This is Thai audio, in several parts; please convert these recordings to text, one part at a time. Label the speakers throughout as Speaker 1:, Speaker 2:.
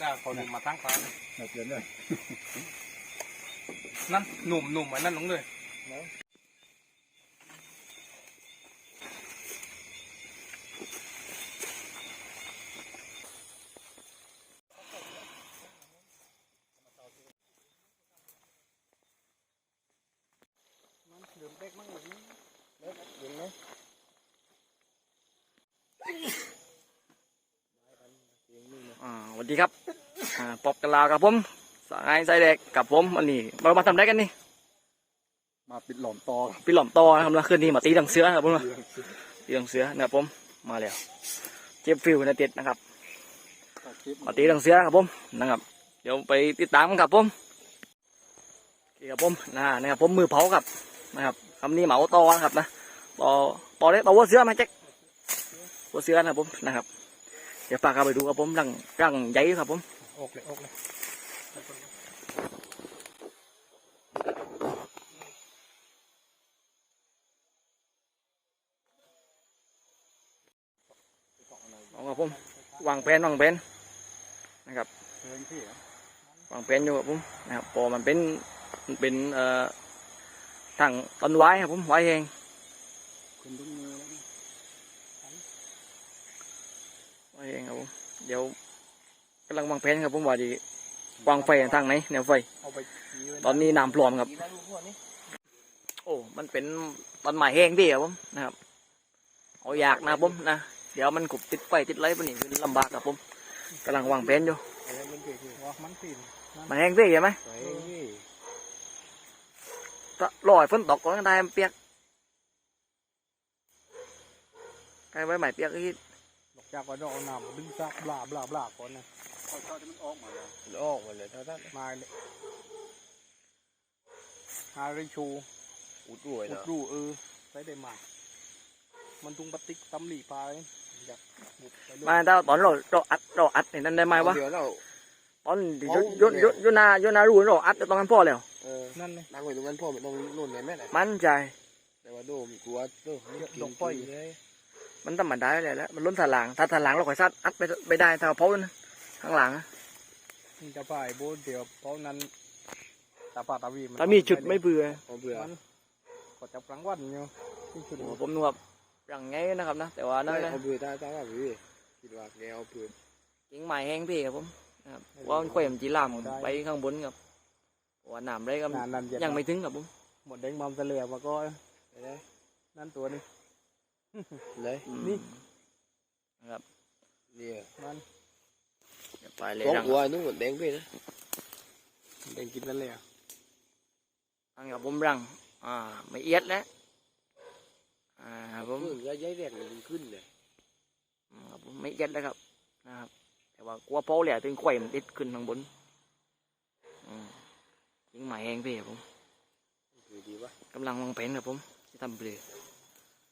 Speaker 1: ได้าหนุ่มมาตั้งฟ้าเลย
Speaker 2: เราเตียนเลย
Speaker 1: นั่นหนุ่มหนุ่มไอ้นั่นลงเลย
Speaker 2: ลืมเด็กมั่งหรือเล็กเห็นไหม
Speaker 3: อ่าส วัสดีครับอ่าปอบกะลากับผมสายไส้แดกกับผมวันนี้เรามาทำได้กันนี่
Speaker 2: มาปิดหลอมตอ
Speaker 3: พี่หล่อมตอนะครับแล้วคืนนี้มาตีดังเสือครับผมนะตีดังเสือนะครับผมมาแล้วเจ็บฟิวนะเต็ดนะครับ
Speaker 2: ตัดคลิป
Speaker 3: มาตีดังเสือครับผมนะครับ เดี๋ยวไปติดตามกันครับผมโอเคครับผมนะนะครับผมมือเผาครับนะครับคำนี้เหมาตอนะครับนะตอตอเล็กตอวัวเสือมาแจ็ควัวเสือนะครับผมนะครับ เดี๋ยวฝากเข้าไปดูครับผมรังรังใหญ่ครับผม
Speaker 1: อกเลยอกเลย
Speaker 3: เอาครับผมวางแผนวางแผนนะครับ
Speaker 2: เพลงพี่เหรอ
Speaker 3: วางแผนอยู่ครับผมนะครับพอมันเป็นมันเป็นเอ่อทางต้นไว้ครับผมไว้เอง
Speaker 2: คุณต้องมือแล้วนะ
Speaker 3: ไว้ เองครับผมเดี๋ยวกำลังวางแผนครับผมว่าดีวางไฟทางไหนแนวไฟ
Speaker 1: เอาไปยืน
Speaker 3: ตอนนี้น้ำพร้อมครับ
Speaker 1: ยืนได้ลูกพวกนี้
Speaker 3: โอ้มันเป็นต้นไม้แห้งพี่ครับผมนะครับเอาอยากนะครับผมนะเดี๋ยวมันขุบติดไฟติดไรปะนี่คือลำบากครับผมกำลังวางแผนอยู่
Speaker 2: อะไรมันเกิดขึ้น
Speaker 1: ว่ามันปีน
Speaker 3: มันแห้งพี่ใช่ไหม
Speaker 2: ไปพี่
Speaker 3: ก็รอยฝนตกก่อนก็ได้มันเปียกใกล้ไว้ใหม่เปียกอีก
Speaker 1: ดอก จากว่าดอกเอาน้ำดึงซากบลาบลาบลาก่อนนะ
Speaker 2: เอาเท่าที่มันออกมาแล้ว
Speaker 1: ออกมาเลยเท่านั้นมาเลยฮาริชู
Speaker 2: อุดด้วย
Speaker 1: อุด
Speaker 2: นะ
Speaker 1: รูเออใช้ได้มา มันทุงปฏิกตำหลีปลาเลยอยากบุกไปเลย
Speaker 3: มาถ้าตอนเราเราอัดเราอัดนี่นั่นได้ไหมวะ
Speaker 2: เดี๋ยวเรา
Speaker 3: ตอนที่
Speaker 2: เอา
Speaker 3: ยุยุยุยุนายุนารู้เราอัดตรงนั้นพ่อแล้ว
Speaker 2: เออ
Speaker 1: นั่นเลย
Speaker 2: นั่งไว้ตรงนั้นพ่อไม่ต้องนู่นเลยแม่ไหน
Speaker 3: มันใจ
Speaker 2: แต่ว่าโดมกลัวโดม
Speaker 1: เยอะดอกปล่อยเลย
Speaker 3: มันธรรมดาเลยแหล้วมันล้นถลางถ้าถลางเราค่อยซัดอัดไปไปได้ถ้าเพราะนะข้างหลังอะ
Speaker 1: มันจะไปโบนเดี๋ยวเพราะนั้นตาปาตาวีน
Speaker 3: ถ้ามีจุดไม่เบื่อ
Speaker 2: เอาเบื่อ
Speaker 1: มันก็จับกลางวันอยู่ที่จุด
Speaker 3: โอ้ผมนึกว่าอย่างไงนะครับนะแต่ว่านั่นนะ
Speaker 2: เอาเบื่อตาตาว่าพี่คิดว่าแกเอาเบื่อ
Speaker 3: กิ่งไม้แห้งพี่ครับผมนะครับว่ามันค่อยมันจีลามไปข้างบนครับเพราะว่าน้ำได้ก็
Speaker 1: นานนัน
Speaker 3: ยังไม่ถึงครับผม
Speaker 1: หมดแดงมัมเสลือมาก็
Speaker 2: ไปได้
Speaker 1: นั่นตัวนี้
Speaker 2: เลย
Speaker 3: อืม
Speaker 1: นี่
Speaker 3: นะครับ
Speaker 2: เนี่ย
Speaker 1: มัน
Speaker 3: เดี๋ยวไปเลย
Speaker 2: สอง
Speaker 3: รัง
Speaker 2: หัวนุ่งเหมือนแดงพี่นะ
Speaker 1: แดงกินนั่นเลย
Speaker 3: รังกับผมรัง อ่า ไม่เอียดแล้วอ่าครับผม
Speaker 2: ขึ้นก็ย้ายแรกมันขึ้นเลย
Speaker 3: อืมครับผมไม่เอียดแล้วครับนะครับ แต่ว่ากลัวโป้แหละถึงไข่มันติดขึ้นข้างบนอืมกิ่งไม้แห้งพี่ครับผม
Speaker 2: คือดีวะ
Speaker 3: กำลังวางแผนครับผมจะทำเปลือ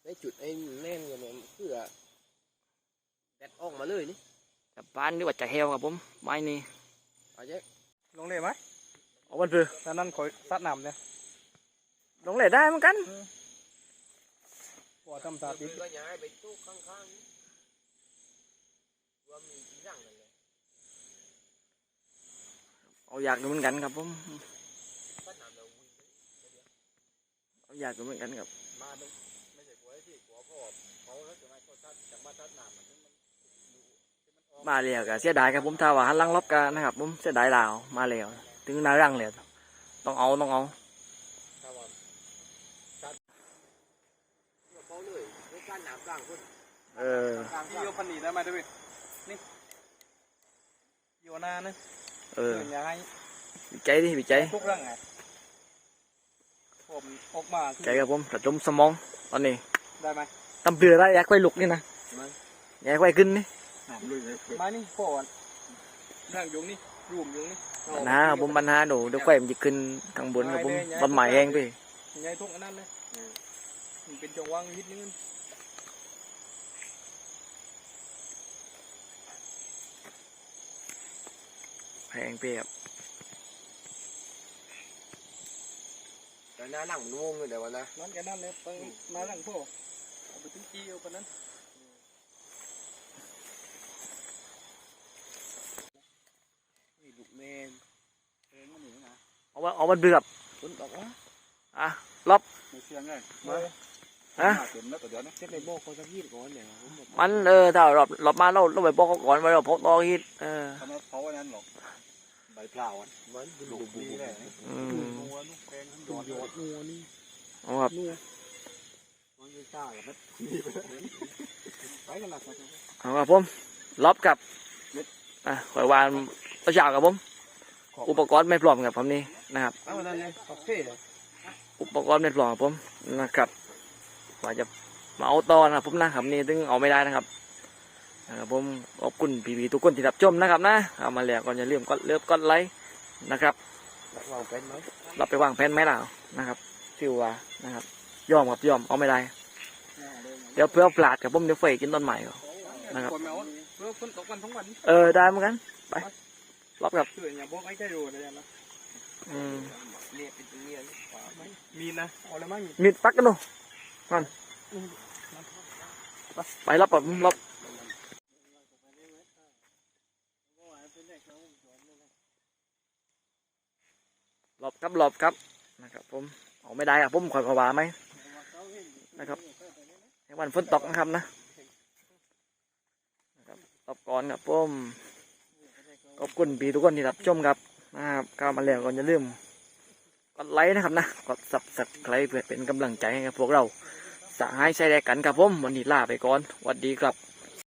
Speaker 2: ได้จุดไอ้แน่นกันเนี่ยเพื่อแดดออกมาเลยนี่
Speaker 3: จะปานหรือว่าจะเฮวครับผมไม้นี่
Speaker 2: เอาเจ๊
Speaker 1: ลงเลยไหม
Speaker 3: เอาวันเปลือ
Speaker 1: ตอนนั้นคอยซัดน้ำเนี่ย
Speaker 3: ลงเลยได้เหมือนกัน
Speaker 1: พอทำตาติด
Speaker 2: ก็ย้ายไปตู้ข้างๆนี่ว่ามีที่นั่งกันเลย
Speaker 3: เอาอยากดูเหมือนกันครับผม
Speaker 2: ก็น้ำเราวิ่ง
Speaker 3: เอาอยากดูเหมือนกันครับ
Speaker 2: ที่กลัวพ่อเขาแล้วจะมาเขาทัดจากมาทัดน้ำมันมัน
Speaker 3: มาแล้วก็เสียดายครับผมถ้าว่าหันหลังลบกันนะครับผมเสียดายลาวมาแล้วถึงหนารังแล้วต้องเอาต้องเอา
Speaker 2: ถ้าว่าทัดเขาเลยในการน้ำกลางคน
Speaker 3: เออ
Speaker 2: กลาง
Speaker 1: พี่โยพันนีได้ไหมเดวิดนี่โยนานะ
Speaker 3: เออ
Speaker 1: เดินยังไง
Speaker 3: วิจัยดิวิจัย
Speaker 1: ทุกเรื่องไงผมออกมา
Speaker 3: ใจครับผมระจมสมองตอนนี้
Speaker 1: ได้ไหม
Speaker 3: ตำเปลือได้อยากไว้ลุกนี่นะอยากไว้ขึ้นนี่
Speaker 1: ไม้นี่พ่อนั่งยงนี่รูมยงนี่
Speaker 3: ปัญหาครับผมปัญหาดูเดี๋ยวไฟมันจะขึ้นข้างบนครับผมต้นไม้แห้งพี่
Speaker 1: ยายทุกอันนั้นเลยมันเป็นจังหวะนิดนึง
Speaker 3: แห้งพี่ครับ
Speaker 2: แต่หน้าหลังมันวงเลยเดี๋ยววันนะ
Speaker 1: นั่นกันนั่นเลยไปมาหลังพวกเอาไปทิ้งจีเอาไปนั้นดุ
Speaker 3: เม
Speaker 2: นเ
Speaker 4: พลงมันหนีนะเ
Speaker 3: อาว่าเอามันเบือบ
Speaker 2: ฝนตกวะ
Speaker 3: อะรอบ
Speaker 2: ไม่เสียงเลย
Speaker 1: มาฮะมั
Speaker 3: นเออถ้ารอบรอบมาเราเราไปบอกเขาก่อนไว้เราพกตอฮิตเออ
Speaker 2: เขานั้นหรอก ใบเปล่าอะ
Speaker 1: มันเป็น
Speaker 2: ลู
Speaker 1: ลู
Speaker 2: ก
Speaker 1: ก
Speaker 2: ดี
Speaker 1: ดี
Speaker 2: แห
Speaker 1: เล
Speaker 2: ละ
Speaker 1: ย
Speaker 3: อืม
Speaker 2: นัวลูกแกงทั้งย
Speaker 1: ย
Speaker 2: อ
Speaker 1: อ
Speaker 2: ด
Speaker 1: ดงัวนี่
Speaker 3: เอาครับ
Speaker 1: นัวมันจะซ่ากับมันไปกันละครับ
Speaker 3: เอาครับผมล็อบกับอะข่อยวานประชากับผม อุปกรณ์ไม่พร้อมกับผมนี่นะครับ
Speaker 1: เอาอะไรเนี่ยโอเคเลย
Speaker 3: อุปกรณ์ไม่พร้อมกับผมนะครับว่าจะมาเอาตอนะครับผมนะครับนี่ถึงเอาไม่ได้นะครับ นะครับผมขอบคุณพี่ๆทุกคนที่รับชมนะครับนะเอามาแล้วก็อย่าลืมกดเลิฟกดไลค์นะครับ
Speaker 1: วางเป็นไหม
Speaker 3: เราไปวางแผนไหมล่ะนะครับฟิวว่านะครับยอมครับยอมเอาไม่ได้ เดี๋ยวเพื่อปลาดกับผมเดี๋ยวเฟยกินต้นใหม่ก่อนนะครับ
Speaker 1: คนแมวเมื่อฝนตกวันทั้งวัน
Speaker 3: เออได้เหมือนกันไปรอบกับ
Speaker 1: ช่วยอย่าบอกไอ้ใจดูนะยันนะ
Speaker 3: อืม
Speaker 1: เนี่ยเป็นเนี่ยมีนะเอาอะไรมั้ง
Speaker 3: มีดปักกันดูนั่นไปรอบกับรอบ รอบครับรอบครับนะครับ ผมเอาไม่ได้ครับผมคอยขวาไหมนะครับในวันฝนตกนะครับนะนะครับรอบก่อนครับผมขอบคุณพี่ทุกคนที่รับชมครับนะครับเข้ามาแล้วก็อย่าลืมกดไลค์นะครับนะกดสับสับใครเพื่อเป็นกำลังใจให้กับพวกเราสหายใช้แดกกันครับผมวันนี้ลาไปก่อนสวัสดีครับ